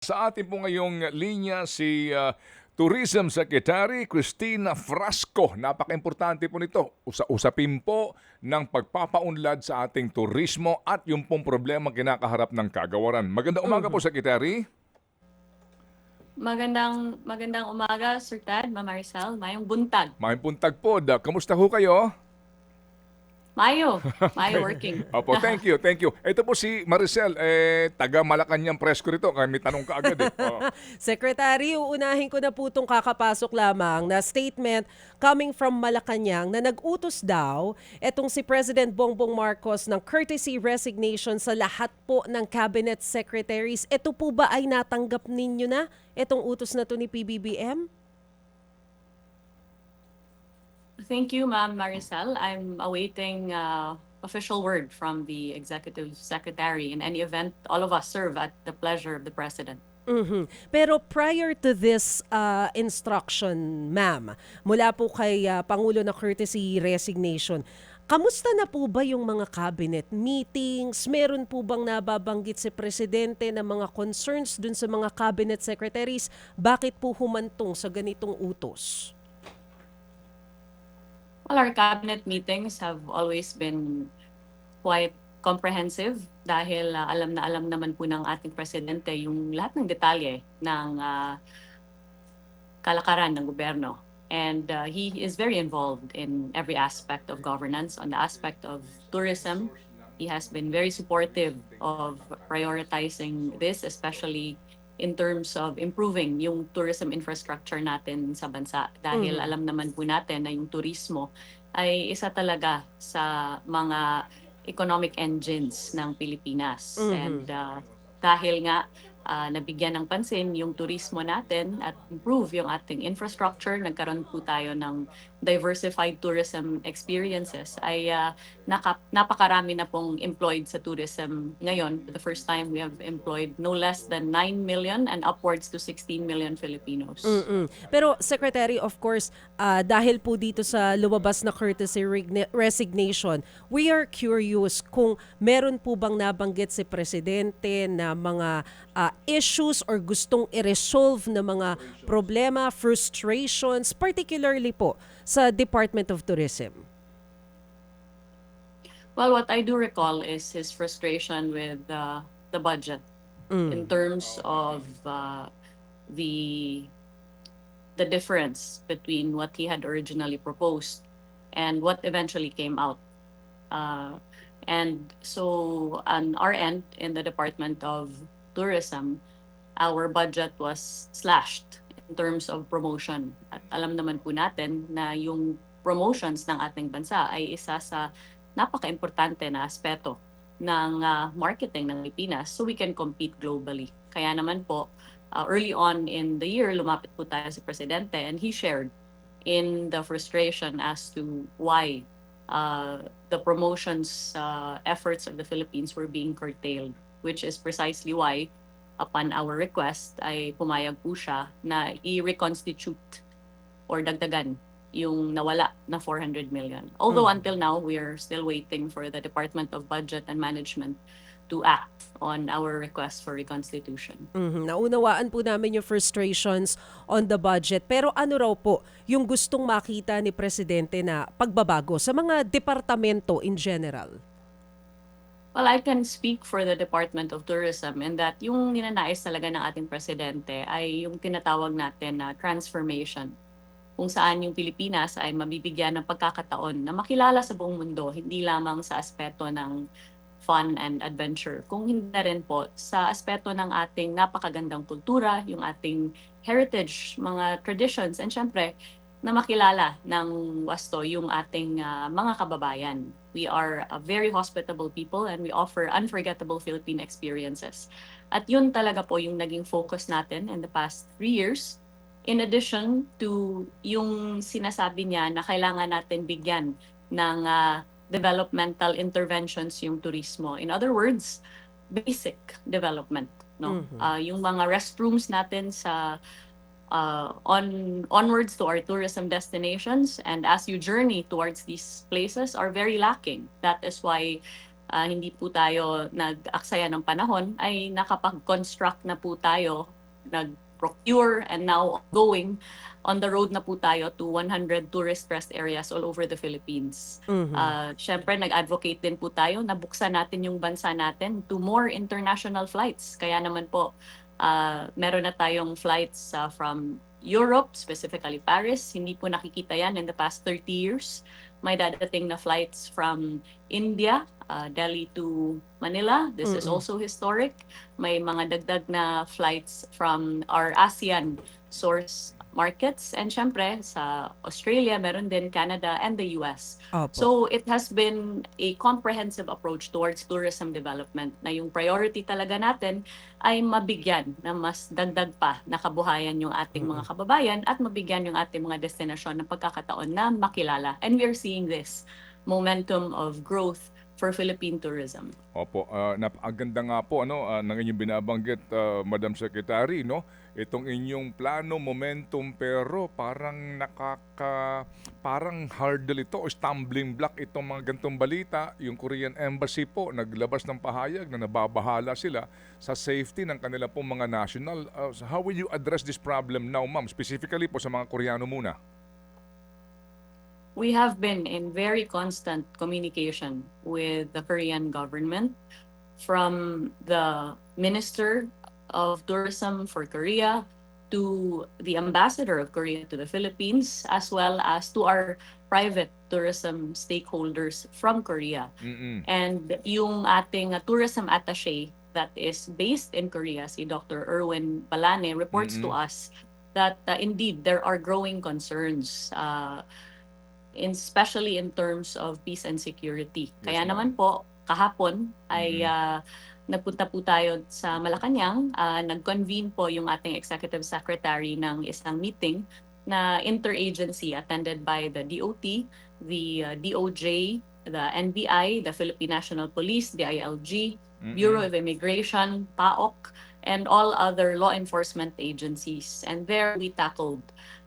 Sa atin po ngayong linya si ah, Tourism Secretary Christina Frasco. Napaka-importante po nito. Usa-usapin po ng pagpapaunlad sa ating turismo at yung pong problema kinakaharap ng kagawaran. Magandang umaga po, Secretary. Magandang magandang umaga, Sir Tad, Ma'am Maricel. Mayong buntag. May puntag po. Da, kamusta ho kayo? Mayo. Mayo working. Opo, thank you, thank you. Ito po si Maricel, eh, taga Malacanang Presko rito. Kaya may tanong ka agad eh. Oo. Secretary, uunahin ko na po itong kakapasok lamang na statement coming from Malacanang na nag-utos daw etong si President Bongbong Marcos ng courtesy resignation sa lahat po ng cabinet secretaries. Ito po ba ay natanggap ninyo na itong utos na to ni PBBM? Thank you, Ma'am Maricel. I'm awaiting uh, official word from the Executive Secretary. In any event, all of us serve at the pleasure of the President. Mhm. Pero prior to this uh, instruction, ma'am, mula po kay uh, Pangulo na courtesy resignation, kamusta na po ba yung mga cabinet meetings? Meron po bang nababanggit si Presidente ng mga concerns dun sa mga cabinet secretaries? Bakit po humantong sa ganitong utos? Well, our cabinet meetings have always been quite comprehensive dahil uh, alam na alam naman po ng ating presidente yung lahat ng detalye ng uh, kalakaran ng gobyerno. And uh, he is very involved in every aspect of governance. On the aspect of tourism, he has been very supportive of prioritizing this, especially in terms of improving yung tourism infrastructure natin sa bansa. Dahil Mm. alam naman po natin na yung turismo ay isa talaga sa mga economic engines ng Pilipinas. Mhm. And uh, dahil nga ah, nabigyan ng pansin yung turismo natin at improve yung ating infrastructure, nagkaroon po tayo ng diversified tourism experiences, ay ah, naka, napakarami na pong employed sa tourism ngayon. For the first time, we have employed no less than 9 million and upwards to 16 million Filipinos. Mm-mm. Pero Secretary, of course, ah, dahil po dito sa lumabas na courtesy resignation, we are curious kung meron po bang nabanggit si Presidente na mga ah, issues or gustong i-resolve na mga problema, frustrations, particularly po sa Department of Tourism. Well, what I do recall is his frustration with uh, the budget in terms of uh, the the difference between what he had originally proposed and what eventually came out. Uh, and so on our end in the Department of Tourism, our budget was slashed terms of promotion. At alam naman po natin na yung promotions ng ating bansa ay isa sa napaka-importante na aspeto ng ah, marketing ng Pilipinas so we can compete globally. Kaya naman po, uh, early on in the year, lumapit po tayo sa Presidente and he shared in the frustration as to why uh, the promotions uh, efforts of the Philippines were being curtailed, which is precisely why upon our request ay pumayag po siya na i-reconstitute or dagdagan yung nawala na 400 million. Although Mhm. until now, we are still waiting for the Department of Budget and Management to act on our request for reconstitution. Mhm. Naunawaan po namin yung frustrations on the budget. Pero ano raw po yung gustong makita ni Presidente na pagbabago sa mga departamento in general? Well, I can speak for the Department of Tourism in that yung ninanais talaga ng ating presidente ay yung tinatawag natin na transformation. Kung saan yung Pilipinas ay mabibigyan ng pagkakataon na makilala sa buong mundo, hindi lamang sa aspeto ng fun and adventure, kung hindi na rin po sa aspeto ng ating napakagandang kultura, yung ating heritage, mga traditions, and syempre, na makilala ng wasto yung ating ah, mga kababayan. We are a very hospitable people and we offer unforgettable Philippine experiences. At yun talaga po yung naging focus natin in the past three years. In addition to yung sinasabi niya na kailangan natin bigyan ng ah, developmental interventions yung turismo. In other words, basic development. No? Mhm. Ah, yung mga restrooms natin sa uh, on onwards to our tourism destinations and as you journey towards these places are very lacking that is why ah, hindi po tayo nag-aksaya ng panahon, ay nakapag-construct na po tayo, nag-procure and now going on the road na po tayo to 100 tourist rest areas all over the Philippines. Mhm. Uh, Siyempre, nag-advocate din po tayo na buksan natin yung bansa natin to more international flights. Kaya naman po, uh, meron na tayong flights uh, from Europe, specifically Paris. Hindi po nakikita yan in the past 30 years. May dadating na flights from India, uh, Delhi to Manila. This is Mm-mm. also historic. May mga dagdag na flights from our ASEAN source markets. And syempre, sa Australia, meron din Canada and the US. Opo. So it has been a comprehensive approach towards tourism development na yung priority talaga natin ay mabigyan na mas dagdag pa na kabuhayan yung ating mga kababayan at mabigyan yung ating mga destinasyon ng pagkakataon na makilala. And we are seeing this momentum of growth for Philippine tourism. Opo, ah, napakaganda nga po ano ah, ng inyong binabanggit ah, Madam Secretary no. Itong inyong plano, momentum pero parang nakaka parang hurdle ito stumbling block itong mga gantong balita. Yung Korean Embassy po naglabas ng pahayag na nababahala sila sa safety ng kanila pong mga national. Ah, so how will you address this problem now, ma'am? Specifically po sa mga Koreano muna. We have been in very constant communication with the Korean government from the Minister of Tourism for Korea to the Ambassador of Korea to the Philippines, as well as to our private tourism stakeholders from Korea. Mm-mm. And yung ating uh, tourism attaché that is based in Korea, si Dr. Erwin Balane, reports to Mhm. us that uh, indeed there are growing concerns, uh, in, especially in terms of peace and security. Yes, Kaya naman po, kahapon ay Mhm. uh, nagpunta po tayo sa Malacanang, uh, nag-convene po yung ating executive secretary ng isang meeting na interagency attended by the DOT, the uh, DOJ, the NBI, the Philippine National Police, the ILG, Mm-mm. Bureau of Immigration, PAOK, and all other law enforcement agencies. And there we tackled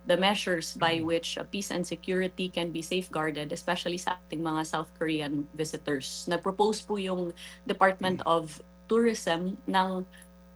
the measures by which uh, peace and security can be safeguarded, especially sa ating mga South Korean visitors. Nag-propose po yung Department of Tourism ng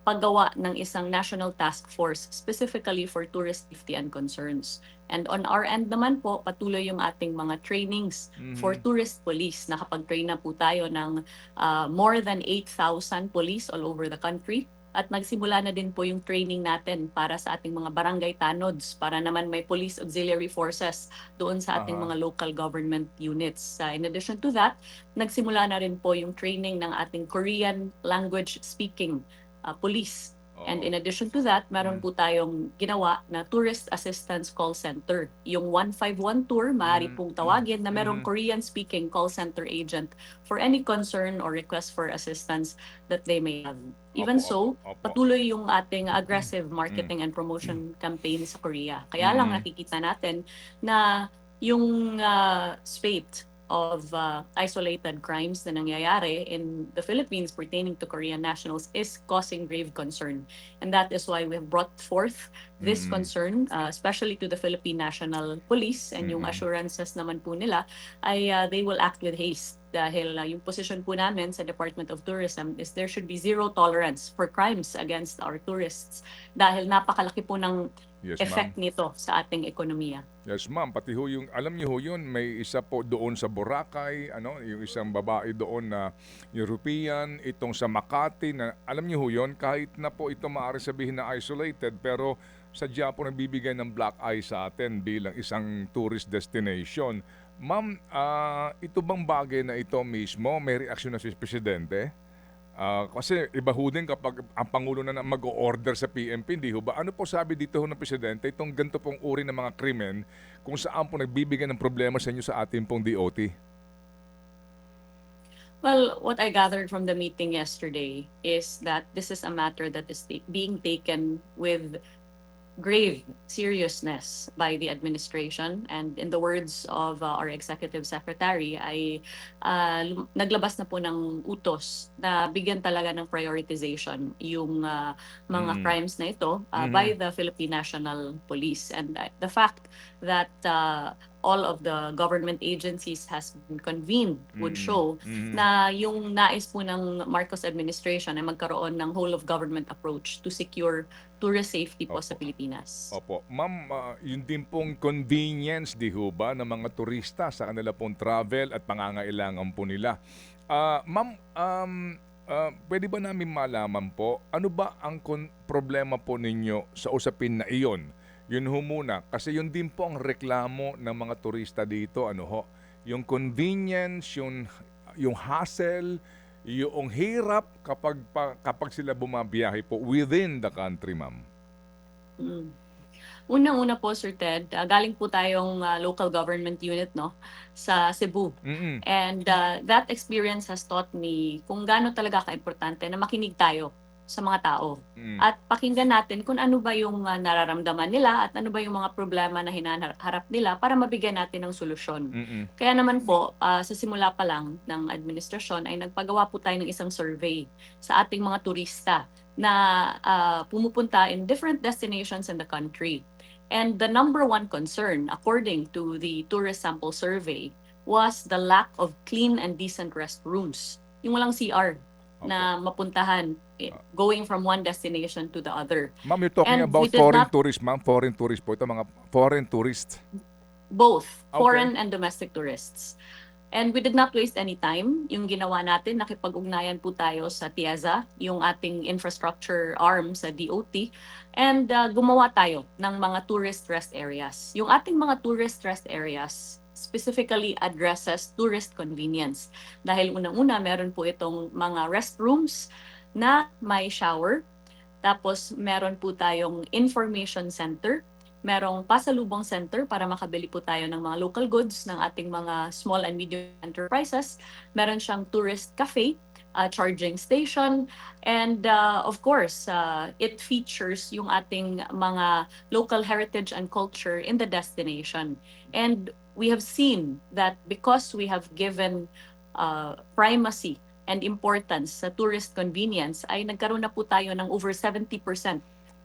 paggawa ng isang national task force specifically for tourist safety and concerns. And on our end naman po, patuloy yung ating mga trainings Mhm. for tourist police. Nakapag-train na po tayo ng uh, more than 8,000 police all over the country. At nagsimula na din po yung training natin para sa ating mga barangay tanods para naman may police auxiliary forces doon sa ating Aha. mga local government units. Uh, in addition to that, nagsimula na rin po yung training ng ating Korean language speaking uh, police And in addition to that, meron po tayong ginawa na Tourist Assistance Call Center. Yung 151 Tour, maaari Mm, pong tawagin na merong mm. Korean-speaking call center agent for any concern or request for assistance that they may have. Even Opo, so, opo, opo. patuloy yung ating aggressive marketing and promotion campaign sa Korea. Kaya lang Mm. nakikita natin na yung uh, spate of uh, isolated crimes na nangyayari in the Philippines pertaining to Korean nationals is causing grave concern. And that is why we've brought forth this Mm. concern, uh, especially to the Philippine National Police and yung Mm. assurances naman po nila ay uh, they will act with haste dahil uh, yung position po namin sa Department of Tourism is there should be zero tolerance for crimes against our tourists dahil napakalaki po ng Yes, effect ma'am. nito sa ating ekonomiya. Yes, ma'am. Pati ho yung, alam niyo ho yun, may isa po doon sa Boracay, ano, yung isang babae doon na European, itong sa Makati, na alam niyo ho yun, kahit na po ito maaari sabihin na isolated, pero sadya po nagbibigay ng black eye sa atin bilang isang tourist destination. Ma'am, ah, ito bang bagay na ito mismo, may reaksyon na si Presidente? Ah, kasi iba ho din kapag ang Pangulo na mag-order sa PMP, hindi ho ba? Ano po sabi dito ho ng Presidente, itong ganito pong uri ng mga krimen, kung saan po nagbibigay ng problema sa inyo sa ating pong DOT? Well, what I gathered from the meeting yesterday is that this is a matter that is being taken with grave seriousness by the administration. And in the words of uh, our executive secretary, ay uh, naglabas na po ng utos na bigyan talaga ng prioritization yung uh, mga Mm. crimes na ito uh, Mhm. by the Philippine National Police. And uh, the fact that uh, all of the government agencies has been convened would Mm. show Mhm. na yung nais po ng Marcos administration ay magkaroon ng whole of government approach to secure tourist safety po sa. Pilipinas. Opo. Ma'am, ah, yun din pong convenience, di ho ba, ng mga turista sa kanila pong travel at pangangailangan po nila. Ah, ma'am, um, ah, pwede ba namin malaman po, ano ba ang kon- problema po ninyo sa usapin na iyon? Yun ho muna. Kasi yun din po ang reklamo ng mga turista dito. Ano ho? Yung convenience, yung, yung hassle, yung hirap kapag, pa, kapag sila bumabiyahe po within the country, ma'am. Mm. Unang-una po, Sir Ted, ah, galing po tayong ah, local government unit no sa Cebu. Mm-mm. And uh, that experience has taught me kung gaano talaga kaimportante na makinig tayo sa mga tao Mm. at pakinggan natin kung ano ba yung uh, nararamdaman nila at ano ba yung mga problema na hinaharap nila para mabigyan natin ng solusyon. Mm-mm. Kaya naman po, ah, sa simula pa lang ng administrasyon ay nagpagawa po tayo ng isang survey sa ating mga turista na ah, pumupunta in different destinations in the country. And the number one concern, according to the tourist sample survey, was the lack of clean and decent restrooms. Yung walang CR na mapuntahan eh, going from one destination to the other. Ma'am, you're talking And about we did foreign not- tourists, ma'am. Foreign tourists po ito, mga foreign tourists. both Okay. foreign and domestic tourists. And we did not waste any time. Yung ginawa natin, nakipag-ugnayan po tayo sa TIAZA, yung ating infrastructure arm sa DOT, and uh, gumawa tayo ng mga tourist rest areas. Yung ating mga tourist rest areas specifically addresses tourist convenience. Dahil unang-una, meron po itong mga restrooms na may shower, tapos meron po tayong information center merong pasalubong center para makabili po tayo ng mga local goods ng ating mga small and medium enterprises. Meron siyang tourist cafe, uh, charging station, and uh, of course, uh, it features yung ating mga local heritage and culture in the destination. And we have seen that because we have given uh, primacy and importance sa tourist convenience, ay nagkaroon na po tayo ng over 70%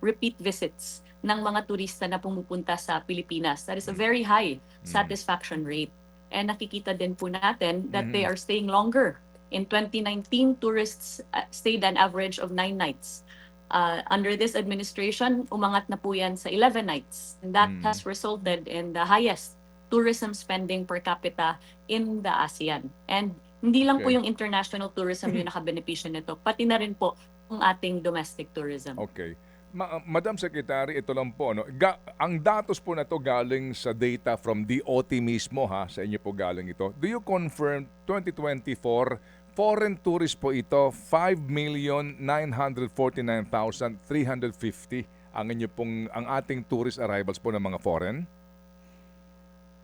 repeat visits ng mga turista na pumupunta sa Pilipinas. That is a very high satisfaction rate. And nakikita din po natin that they Mhm. are staying longer. In 2019, tourists uh, stayed an average of nine nights. Uh, under this administration, umangat na po yan sa 11 nights. And that Mm. has resulted in the highest tourism spending per capita in the ASEAN. And hindi lang po Okay. yung international tourism yung nakabenepisyo nito, pati na rin po ang ating domestic tourism. Okay. Ma- Madam Secretary, ito lang po. No? Ga- ang datos po na to galing sa data from DOT mismo ha, sa inyo po galing ito. Do you confirm 2024 foreign tourists po ito 5,949,350 ang inyo pong ang ating tourist arrivals po ng mga foreign?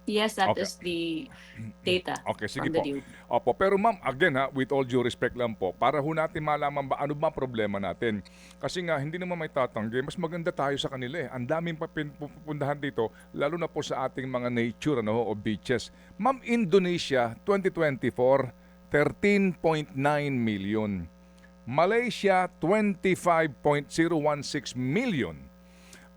Yes, that Okay. is the data Okay, sige from the po. DOT. Opo, pero ma'am, again ha, with all due respect lang po, para ho natin malaman ba ano ba problema natin. Kasi nga, hindi naman may tatanggi, mas maganda tayo sa kanila eh. Ang daming pupuntahan dito, lalo na po sa ating mga nature ano, o beaches. Ma'am, Indonesia, 2024, 13.9 million. Malaysia, 25.016 million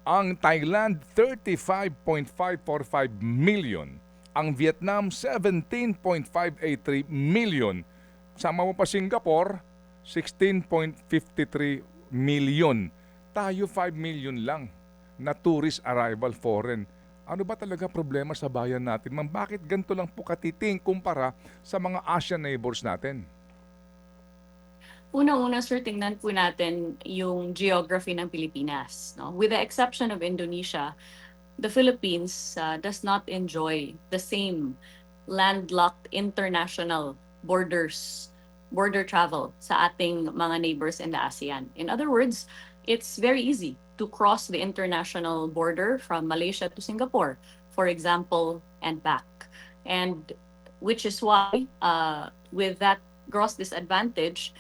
ang Thailand 35.545 million, ang Vietnam 17.583 million, sama mo pa Singapore 16.53 million. Tayo 5 million lang na tourist arrival foreign. Ano ba talaga problema sa bayan natin? Ma'am, bakit ganito lang po katiting kumpara sa mga Asian neighbors natin? Unang-una, sir, tingnan po natin yung geography ng Pilipinas. No? With the exception of Indonesia, the Philippines uh, does not enjoy the same landlocked international borders, border travel sa ating mga neighbors in the ASEAN. In other words, it's very easy to cross the international border from Malaysia to Singapore, for example, and back. And which is why, uh, with that gross disadvantage,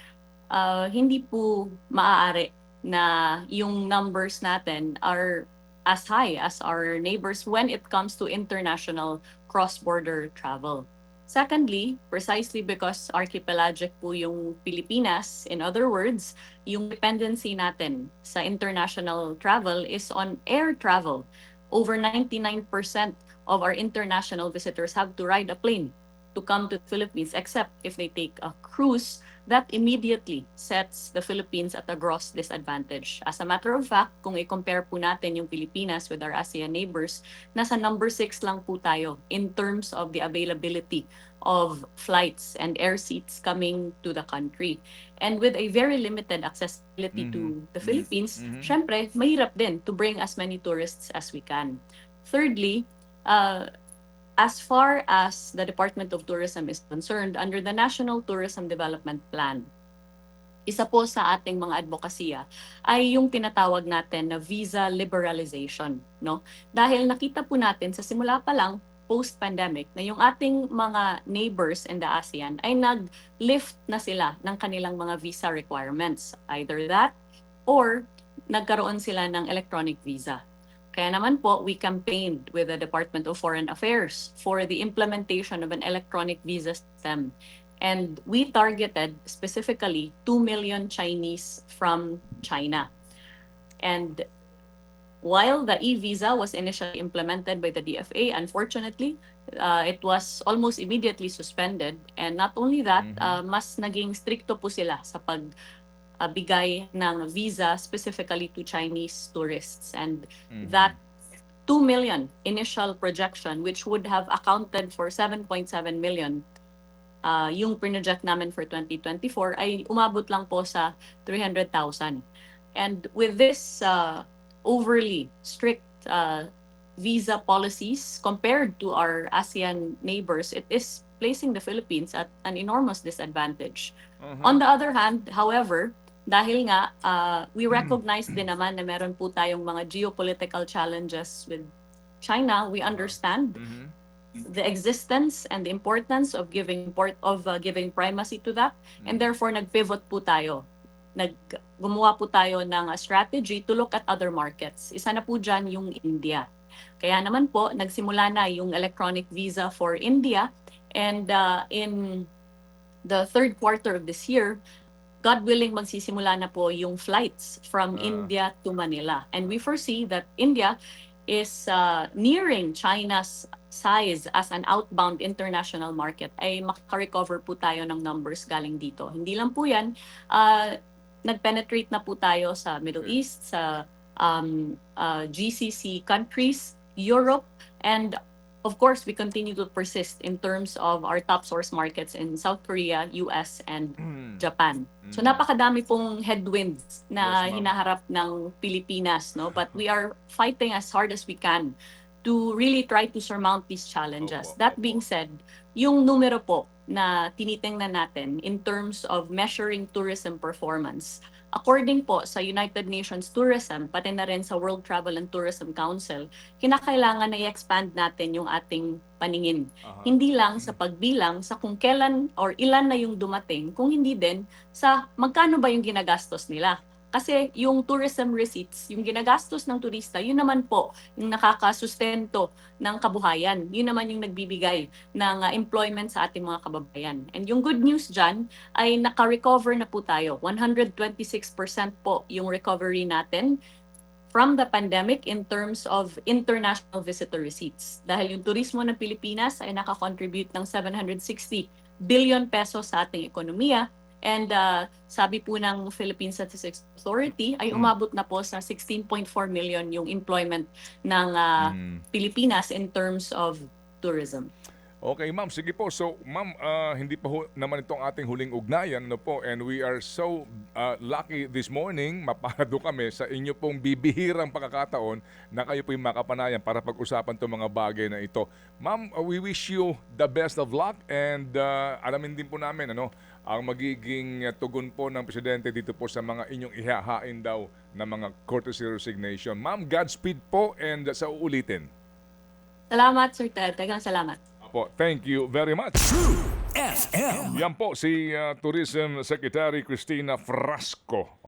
uh, hindi po maaari na yung numbers natin are as high as our neighbors when it comes to international cross-border travel. Secondly, precisely because archipelagic po yung Pilipinas, in other words, yung dependency natin sa international travel is on air travel. over 99% of our international visitors have to ride a plane to come to the Philippines, except if they take a cruise, that immediately sets the Philippines at a gross disadvantage. As a matter of fact, kung i-compare po natin yung Pilipinas with our ASEAN neighbors, nasa number 6 lang po tayo in terms of the availability of flights and air seats coming to the country. And with a very limited accessibility to the Philippines, Mhm. syempre, mahirap din to bring as many tourists as we can. Thirdly, uh, as far as the Department of Tourism is concerned, under the National Tourism Development Plan, isa po sa ating mga advokasya ay yung tinatawag natin na visa liberalization, no? Dahil nakita po natin sa simula pa lang post-pandemic na yung ating mga neighbors in the ASEAN ay nag-lift na sila ng kanilang mga visa requirements. Either that or nagkaroon sila ng electronic visa. Kaya naman po, we campaigned with the Department of Foreign Affairs for the implementation of an electronic visa system. And we targeted specifically 2 million Chinese from China. And while the e-visa was initially implemented by the DFA, unfortunately, uh, it was almost immediately suspended. And not only that, Mhm. uh, mas naging stricto po sila sa pag uh, bigay ng visa specifically to Chinese tourists. And Mhm. that 2 million initial projection, which would have accounted for 7.7 million, uh, yung project namin for 2024 ay umabot lang po sa 300,000. And with this uh, overly strict uh, visa policies compared to our ASEAN neighbors, it is placing the Philippines at an enormous disadvantage. Mhm. On the other hand, however, dahil nga uh, we recognize din naman na meron po tayong mga geopolitical challenges with China, we understand Mhm. the existence and the importance of giving port of uh, giving primacy to that and therefore nagpivot po tayo. Nag gumawa po tayo ng uh, strategy to look at other markets. Isa na po diyan yung India. Kaya naman po nagsimula na yung electronic visa for India and uh, in the third quarter of this year God willing, magsisimula na po yung flights from Ah. India to Manila. And we foresee that India is uh, nearing China's size as an outbound international market ay makarecover po tayo ng numbers galing dito. Hindi lang po yan, uh, nag-penetrate na po tayo sa Middle Okay. East, sa um, uh, GCC countries, Europe, and of course, we continue to persist in terms of our top source markets in South Korea, US, and Mhm. Japan. So Mhm. napakadami pong headwinds na Yes, hinaharap ng Pilipinas, no? But we are fighting as hard as we can to really try to surmount these challenges. Opo, That being said, yung numero po na tinitingnan natin in terms of measuring tourism performance, according po sa United Nations Tourism, pati na rin sa World Travel and Tourism Council, kinakailangan na i-expand natin yung ating paningin Aha. hindi lang sa pagbilang sa kung kailan or ilan na yung dumating, kung hindi din sa magkano ba yung ginagastos nila. Kasi yung tourism receipts, yung ginagastos ng turista, yun naman po yung nakakasustento ng kabuhayan. Yun naman yung nagbibigay ng uh, employment sa ating mga kababayan. And yung good news dyan ay naka-recover na po tayo. 126% po yung recovery natin from the pandemic in terms of international visitor receipts. Dahil yung turismo ng Pilipinas ay nakakontribute ng 760 billion pesos sa ating ekonomiya. And uh, sabi po ng Philippine Statistics Authority ay Mm. umabot na po sa 16.4 million yung employment ng uh, Mhm. Pilipinas in terms of tourism. Okay, ma'am. Sige po. So, ma'am, ah, hindi pa ho naman itong ating huling ugnayan, ano po, and we are so ah, lucky this morning, mapado kami sa inyo pong bibihirang pagkakataon na kayo po yung makapanayan para pag-usapan itong mga bagay na ito. Ma'am, ah, we wish you the best of luck and ah, alamin din po namin, ano, ang magiging ah, tugon po ng Presidente dito po sa mga inyong ihahain daw na mga courtesy resignation. Ma'am, Godspeed po and sa uulitin. Salamat, Sir Ted. Tagang salamat. Po, thank you very much. FM. Yan po si uh, Tourism Secretary Christina Frasco.